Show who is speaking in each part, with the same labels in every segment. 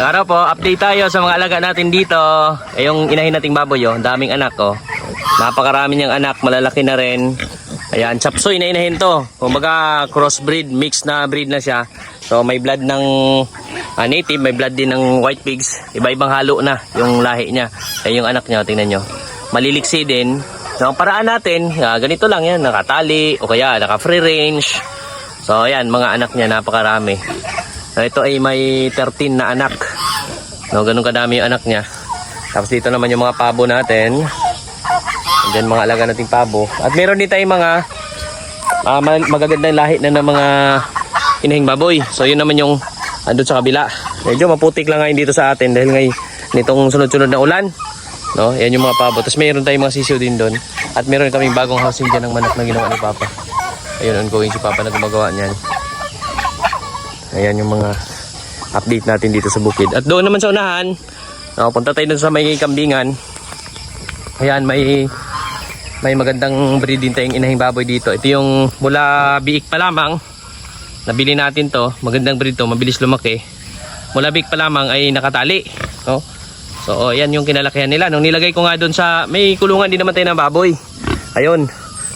Speaker 1: Araw po, update tayo sa mga alaga natin dito. Eh, yung inahin nating baboy, oh, daming anak, oh. Napakarami niyang anak, malalaki na rin. Ayan, chapsoy na inahin to. Kumbaga, crossbreed, mixed na breed na siya. So, may blood ng ah, native, may blood din ng white pigs. Iba-ibang halo na yung lahi niya. Eh, yung anak niya, tingnan nyo. Maliliksi din. So, ang paraan natin, ah, ganito lang yan, nakatali, o kaya naka-free range. So, ayan, mga anak niya, napakarami. So, ito ay may 13 na anak. No, ganun kadami yung anak niya. Tapos dito naman yung mga pabo natin. Diyan mga alaga nating pabo. At meron din tayong mga ma- magagandang lahi na ng mga inahing baboy. So yun naman yung andun sa kabila. Medyo maputik lang ngayon dito sa atin dahil ngay nitong sunod-sunod na ulan. No, yan yung mga pabo. Tapos meron tayong mga sisiw din doon. At meron kaming bagong housing dyan ng manok na ginawa ni Papa. Ayun, ongoing si Papa na gumagawa niyan. Ayan yung mga update natin dito sa bukid. At doon naman sa unahan, no, punta tayo sa may kambingan. Ayan, may may magandang breeding tayong inahing baboy dito. Ito yung mula biik pa lamang. Nabili natin to. Magandang breed to. Mabilis lumaki. Mula biik pa lamang ay nakatali. No? So, oh, yan yung kinalakihan nila. Nung nilagay ko nga doon sa... May kulungan din naman tayo ng baboy. Ayun.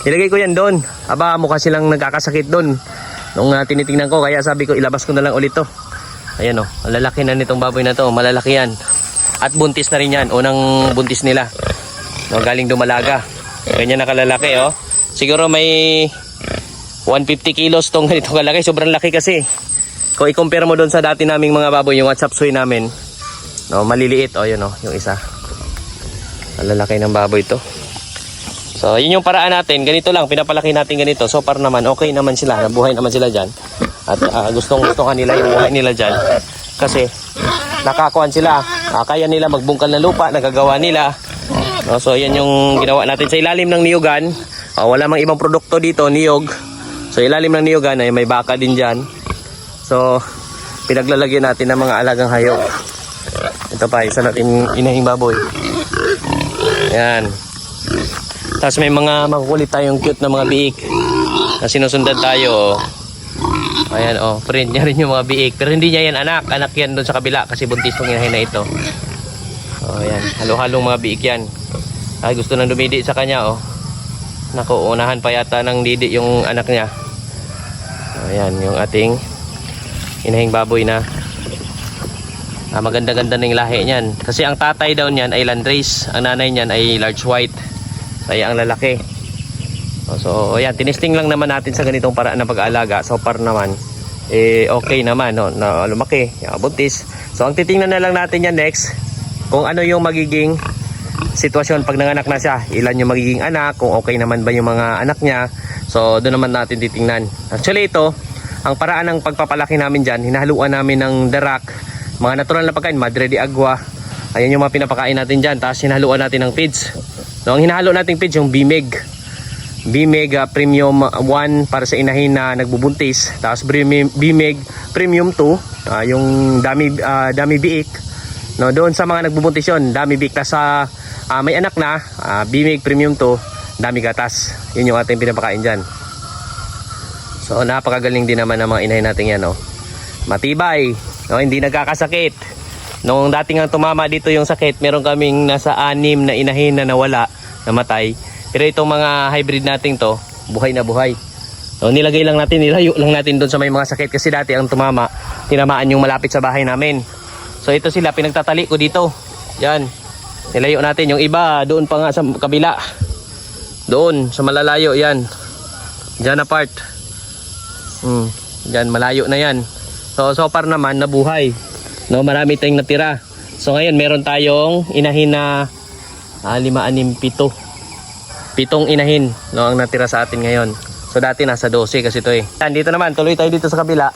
Speaker 1: Nilagay ko yan doon. Aba, mukha silang nagkakasakit doon. Nung uh, tinitingnan ko, kaya sabi ko, ilabas ko na lang ulit to. Ayan o, oh, lalaki na nitong baboy na to. Malalaki yan. At buntis na rin yan. Unang buntis nila. No, galing dumalaga. Ganyan nakalalaki oh. Siguro may 150 kilos tong ganito kalaki. Sobrang laki kasi. Kung i-compare mo doon sa dati naming mga baboy, yung WhatsApp soy namin. No, maliliit oh, yun oh, yung isa. Ang lalaki ng baboy to. So, yun yung paraan natin. Ganito lang, pinapalaki natin ganito. So far naman, okay naman sila. Nabuhay naman sila dyan. At ah, gustong gusto nila yung buhay nila dyan. Kasi, nakakuan sila. Ah, kaya nila magbungkal ng lupa, nagagawa nila. No, so, yan yung ginawa natin sa ilalim ng niyugan. Ah, wala mang ibang produkto dito, niyog. So, ilalim ng niyugan ay may baka din dyan. So, pinaglalagyan natin ng mga alagang hayop. Ito pa, isa natin inahing baboy. Yan. Tapos may mga makukulit tayong cute na mga biik na sinusundan tayo. Oh. Ayan oh, print niya rin yung mga biik. Pero hindi niya yan anak. Anak yan doon sa kabila kasi buntis tong inahin na ito. Oh, ayan. Halo-halong mga biik yan. Ay, gusto nang dumidi sa kanya oh. Naku, unahan pa yata ng didi yung anak niya. Ayan, yung ating inahing baboy na ah, maganda-ganda ng lahi niyan. Kasi ang tatay daw niyan ay landrace. Ang nanay niyan ay large white. Kaya ang lalaki. Oh, So, ayan, tinisting lang naman natin sa ganitong paraan ng pag-aalaga. So far naman, eh, okay naman, no? na lumaki, yeah, buntis. So, ang titingnan na lang natin yan next, kung ano yung magiging sitwasyon pag nanganak na siya. Ilan yung magiging anak, kung okay naman ba yung mga anak niya. So, doon naman natin titingnan. Actually, ito, ang paraan ng pagpapalaki namin dyan, hinahaluan namin ng darak, mga natural na pagkain, madre de agua. Ayan yung mga pinapakain natin dyan. Tapos hinahaluan natin ng feeds. No, ang hinahalo nating feeds yung Bimeg. Bimeg uh, Premium 1 para sa inahin na nagbubuntis. Tapos Bimeg Premium 2, ah, yung dami ah, dami biik. No, doon sa mga nagbubuntis yon, dami biik. Tapos sa ah, may anak na, ah, Bimeg Premium 2, dami gatas. Yun yung ating pinapakain diyan. So napakagaling din naman ng mga inahin natin yan, no. Matibay, no, hindi nagkakasakit. Nung dating ang tumama dito yung sakit, meron kaming nasa anim na inahin na nawala, namatay. Pero itong mga hybrid nating to, buhay na buhay. So, nilagay lang natin, nilayo lang natin doon sa may mga sakit kasi dati ang tumama, tinamaan yung malapit sa bahay namin. So ito sila, pinagtatali ko dito. Yan. Nilayo natin. Yung iba, doon pa nga sa kabila. Doon, sa malalayo, yan. Diyan na part. Hmm, yan, malayo na yan. So, so far naman, nabuhay. No, marami tayong natira. So ngayon meron tayong inahin na ah, lima, anim, pito. Pitong inahin no, ang natira sa atin ngayon. So dati nasa 12 kasi ito eh. Dito naman, tuloy tayo dito sa kabila.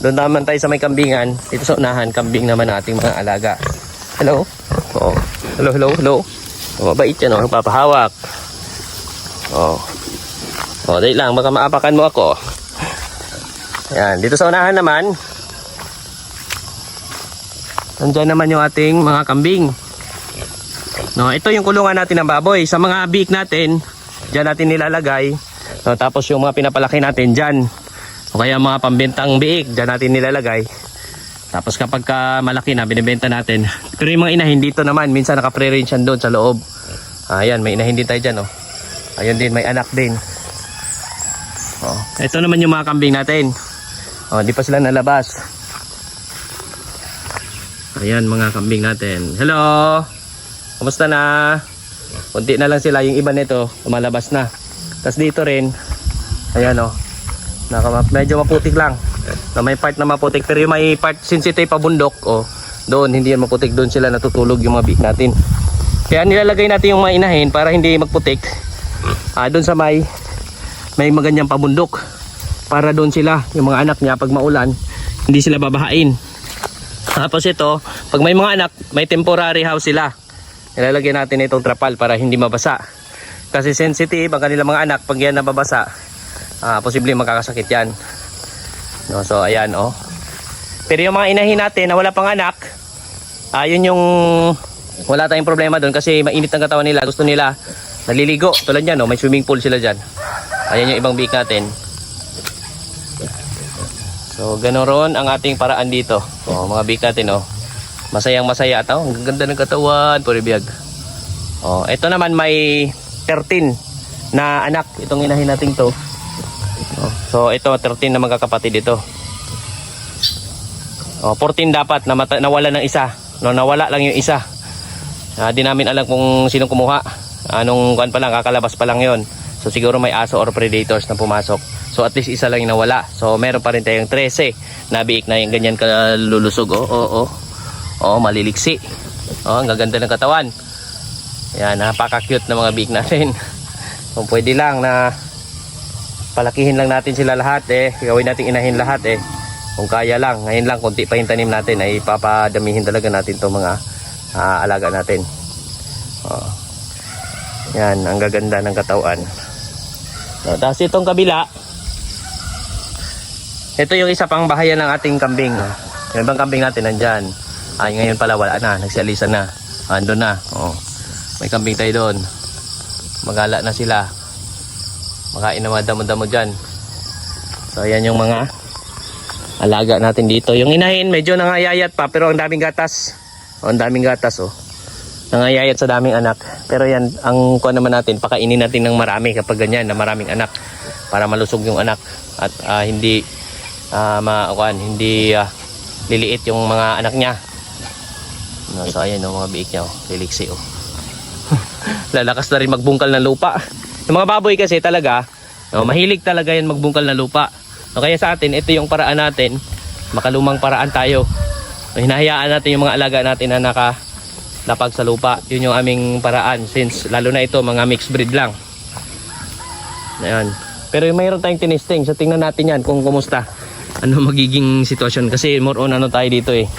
Speaker 1: Doon naman tayo sa may kambingan. Dito sa unahan, kambing naman ating mga alaga. Hello? Oo. Hello, hello, hello. Oh, mabait yan, oh. Nagpapahawak. Oh. Oh, dali lang, baka maapakan mo ako. Yan, dito sa unahan naman, Nandiyan naman yung ating mga kambing. No, ito yung kulungan natin ng baboy. Sa mga biik natin, diyan natin nilalagay. No, tapos yung mga pinapalaki natin diyan. O kaya mga pambentang biik, diyan natin nilalagay. Tapos kapag ka malaki na, binibenta natin. Pero yung mga inahin dito naman, minsan naka-pre-range yan doon sa loob. Ayan, may inahin din tayo dyan, oh. Ayun din, may anak din. Oh. Ito naman yung mga kambing natin. Oh, di pa sila nalabas. Ayan, mga kambing natin. Hello! Kumusta na? Kunti na lang sila. Yung iba nito, lumalabas na. Tapos dito rin, ayan oh. Naka, medyo maputik lang. Na may part na maputik. Pero yung may part, since ito pabundok, oh, doon, hindi yan maputik. Doon sila natutulog yung mga beak natin. Kaya nilalagay natin yung mga inahin para hindi magputik. Ah, doon sa may, may maganyang pabundok. Para doon sila, yung mga anak niya, pag maulan, hindi sila babahain. Tapos ito, pag may mga anak, may temporary house sila. Nilalagyan natin itong trapal para hindi mabasa. Kasi sensitive ang kanilang mga anak pag yan nababasa, ah, posible makakasakit yan. No, so ayan oh. Pero yung mga inahin natin na wala pang anak, ah, yun yung wala tayong problema doon kasi mainit ang katawan nila. Gusto nila naliligo. Tulad yan, oh, may swimming pool sila dyan. Ayan yung ibang beak natin. So, ganun ron ang ating paraan dito. Oh, mga beak natin, oh. Masayang masaya at oh, ang ganda ng katawan, puribiyag. Oh, ito naman may 13 na anak itong inahin natin to. Oh, so ito 13 na magkakapatid ito. Oh, 14 dapat na nawala ng isa. No, nawala lang yung isa. Ah, di namin alam kung sinong kumuha. Anong kuan pa lang, kakalabas pa lang 'yon. So siguro may aso or predators na pumasok. So at least isa lang yung nawala. So meron pa rin tayong 13 na biik na yung ganyan kalulusog. Oh, oh, oh. Oh, maliliksi. Oh, ang gaganda ng katawan. Yan, napaka-cute na mga biik natin. Kung pwede lang na palakihin lang natin sila lahat eh. Gawin natin inahin lahat eh. Kung kaya lang, ngayon lang konti pa yung tanim natin ay papadamihin talaga natin itong mga ah, alaga natin. Oh. Yan, ang gaganda ng katawan. So, tapos itong kabila, ito yung isa pang bahayan ng ating kambing. Yung ibang kambing natin nandyan. Ay, ngayon pala wala na, nagsialisa na. Ando na. Oh. May kambing tayo doon. Magala na sila. Makain na mga damo-damo dyan. So, ayan yung mga alaga natin dito. Yung inahin, medyo nangayayat pa, pero ang daming gatas. Oh, ang daming gatas, oh. Nangayayat sa daming anak. Pero yan, ang kuha naman natin, pakainin natin ng marami kapag ganyan, na maraming anak. Para malusog yung anak. At ah, hindi, ah, ma, kuhan, hindi ah, liliit yung mga anak niya. No, so ayan oh, mga biik niya, oh. liliksi oh. Lalakas na rin magbungkal ng lupa. Yung mga baboy kasi talaga, no, mahilig talaga yan magbungkal ng lupa. No, kaya sa atin, ito yung paraan natin, makalumang paraan tayo. No, hinahayaan natin yung mga alaga natin na nakalapag sa lupa. Yun yung aming paraan since lalo na ito mga mixed breed lang. Ayan. Pero mayroon tayong tinisting. So tingnan natin yan kung kumusta. Ano magiging sitwasyon. Kasi more on ano tayo dito eh.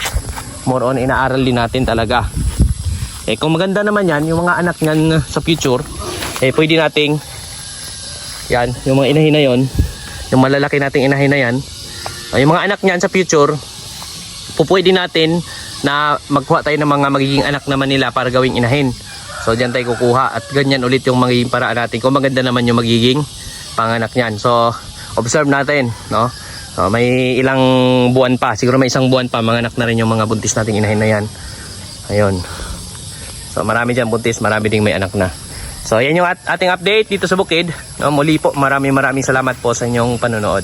Speaker 1: More on inaaral din natin talaga. Eh kung maganda naman yan, yung mga anak niyan sa future, eh pwede nating yan, yung mga inahin na yon, yung malalaki nating inahin na yan, ah, yung mga anak niyan sa future, pupwede natin na magkuha tayo ng mga magiging anak naman nila para gawing inahin. So diyan tayo kukuha at ganyan ulit yung magiging paraan natin. Kung maganda naman yung magiging panganak niyan. So observe natin, no? So, may ilang buwan pa, siguro may isang buwan pa manganak na rin yung mga buntis nating inahin na yan. Ayun. So marami dyan buntis, marami ding may anak na. So yan yung at ating update dito sa bukid. No, muli po, maraming maraming salamat po sa inyong panonood.